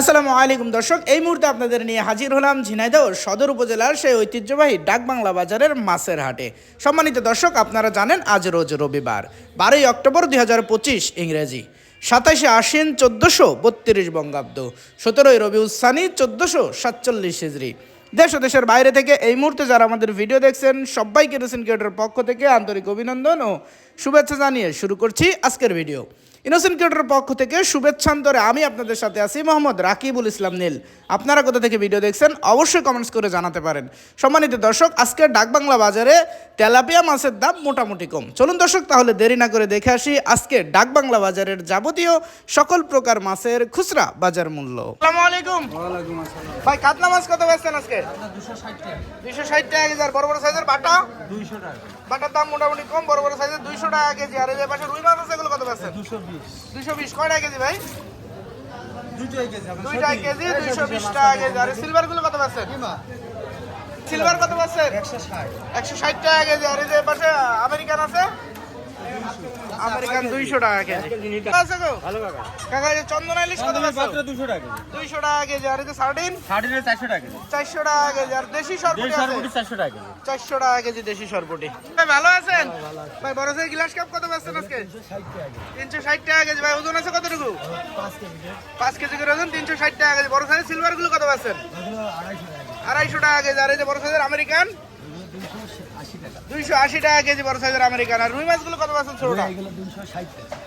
আসসালামু আলাইকুম দর্শক, এই মুহূর্তে আপনাদের নিয়ে হাজির হলাম ঝিনাইদহ সদর উপজেলার সেই ঐতিহ্যবাহী ডাকবাংলা বাজারের মাছের হাটে। সম্মানিত দর্শক, আপনারা জানেন আজ রোজ রবিবার, বারোই অক্টোবর দুই হাজার পঁচিশ ইংরেজি। সাতাশে আশ্বিন চোদ্দোশো বত্রিশ বঙ্গাব্দ, সতেরোই রবি উসানি চোদ্দোশো সাতচল্লিশ হিজড়ি দেশ ও দেশের বাইরে থেকে এই মুহূর্তে যারা আমাদের ভিডিও দেখছেন, সবাইকে রুসিন ক্রিয়েটের পক্ষ থেকে আন্তরিক অভিনন্দন ও শুভেচ্ছা জানিয়ে শুরু করছি আজকের ভিডিও। ইনোসেন্ট ক্রিয়েটরের পক্ষ থেকে শুভেচ্ছান্তরে আমি আপনাদের সাথে আছি মোহাম্মদ রাকিবুল ইসলাম নীল। আপনারা কোথা থেকে ভিডিও দেখছেন অবশ্যই কমেন্টস করে জানাতে পারেন। সম্মানিত দর্শক আজকে ডাকবাংলা বাজারে তেলাপিয়া মাছের দাম মোটামুটি কম। চলুন দর্শক তাহলে দেরি না করে দেখে আসি আজকে ডাকবাংলা বাজারের যাবতীয় সকল প্রকার মাছের খুচরা বাজার মূল্য। আসসালামু আলাইকুম। ভাই কাতলা মাছ কত বেচছেন আজকে? দুইশো ষাট টাকা। কেজি আর বড় বড় সাইজের বাটা? দুইশো টাকা। বাটার দাম মোটামুটি কম বড় বড় সাইজের দুইশো টাকা কেজি। আর এই পাশে রুই মাছ এগুলো দুশো বিশ। দুইশো বিশ। কয় টাকা কেজি ভাই? দুইটা কেজি দুইশো বিশ টাকা কেজি। আর সিলভারগুলো কত পাচ্ছেন? সিলভার কত পাচ্ছেন? একশো ষাট। একশো ষাট টাকা কেজি। আর এই যে পাশে আমেরিকান আছে? আমেরিকান দুইশো টাকা কেজি ভালো কাকা যে চন্দন ইলিশ কত মাত্র দুশো টাকা দুইশো টাকা কেজি আর যে সার্ডিন সাড়ে চারশো টাকা চারশো টাকা কেজি আর দেশি সরপুটি কোটি চারশো টাকা কেজি চারশো টাকা কেজি দেশি সরপুটি ভাই ভালো আছেন ভাই বড় সাইজ গ্লাস কাপ কত পাচ্ছেন আজকে তিনশো ষাট টাকা কেজি ভাই ওজন আছে কতটুকু পাঁচ কেজি করে ওজন তিনশো ষাট টাকা কেজি বড় সাইজ সিলভারগুলো কত পাচ্ছেন আড়াইশো টাকা কেজি আর এই যে বড় সাইজের আমেরিকান দুইশো আশি টাকা। কেজি বড় সাইজের আমেরিকান। আর রুই মাছগুলো কত পাচ্ছেন ছোটটা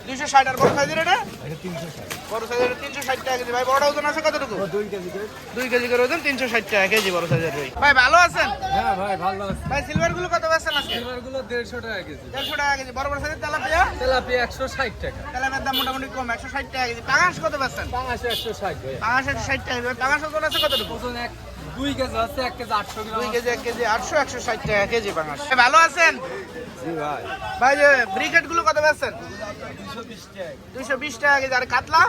দুইশো ষাট আর বড় সাইজের এটা? বড় সাইজের তিনশো ষাট টাকা কেজি। ভাই বড় ওজন আছে কতটুকু? দুই কেজি করে। ওজন তিনশো ষাট টাকা কেজি বড় সাইজের রুই। ভাই ভালো আছেন? হ্যাঁ ভাই ভালো আছে। ভাই সিলভারগুলো কত পাচ্ছেন আজকে? গুলো দেড়শো টাকা কেজি। দেড়শো টাকা কেজি। বড় বড় সাইজের তেলাপিয়া? তেলাপিয়া একশো ষাট টাকা। তেলাপিয়ার দাম মোটামুটি কম একশো ষাট টাকা কেজি। পাঙাশ কত পাচ্ছেন পাঁচশো একশো ষাট ভাই পাঙাশ একশো ষাট টাকা পাঙাশ ওজন আছে কতটুকু? ওজন এক দুই কেজি আছে এক কেজি আটশো দুই কেজি এক কেজি আটশো একশো ষাট টাকা কেজি পাঙাশ ভালো আছেন? ভাই। ভাই যে ব্রিকেটগুলো কত পাচ্ছেন? দুশো বিশ টাকা। দুইশো বিশ টাকা কেজি। আর কাতলা?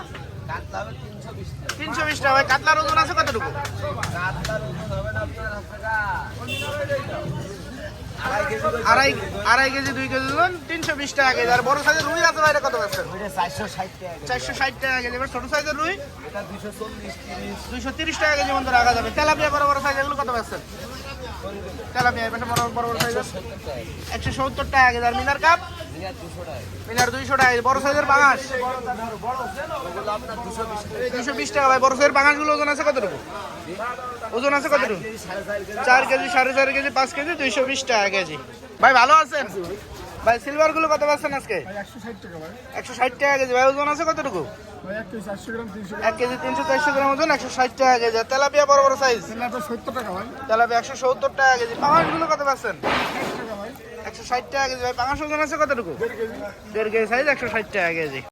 তিনশো বিশ টাকা। ভাই কাতলার ওজন আছে কতটুকু? কাতলার ওজন হবে না আপনার টাকা আড়াই কেজি আড়াই আড়াই কেজি দুই কেজি দিলেন তিনশো বিশ টাকা কেজি। আর বড় সাইজের রুই আছে এটা কত পাচ্ছেন চারশো ষাট টাকা কেজি। এবার ছোট সাইজের রুই? দুইশো তিরিশ। টাকা কেজি মতো রাখা যাবে। তেলাপিয়া বড় বড় সাইজ এগুলো কত পাচ্ছেন তেলাপিয়া এবার বড় বড় বড় সাইজের। একশো সত্তর টাকা কেজি। আর মিনার কাপ? মিনার দুইশো টাকা বড় সাইজের বাঙাস দুশো বিশ টাকা ভাই, বড় সাইজের বাঙাশগুলো ওজন আছে কতটুকু? ওজন আছে কতটুকু? চার কেজি, সাড়ে চার কেজি, পাঁচ কেজি, দুইশো বিশ টাকা কেজি। ভাই, ভালো আছেন? ভাই সিলভারগুলো কত পাচ্ছেন আজকে? একশো ষাট টাকা কেজি। ভাই ওজন আছে কতটুকু? এক কেজি তিনশো চারশো গ্রাম ওজন একশো ষাট টাকা কেজি। তেলাপিয়া বড় বড় সাইজ সত্তর টাকা ভাই। তেলাপিয়া একশো সত্তর টাকা কেজি। পাঙাশগুলো কত পাচ্ছেন? একশো ষাট টাকা কেজি। ভাই পাঙাশ ওজন আছে কতটুকু? দেড় কেজি। সাইজ একশো ষাট টাকা কেজি।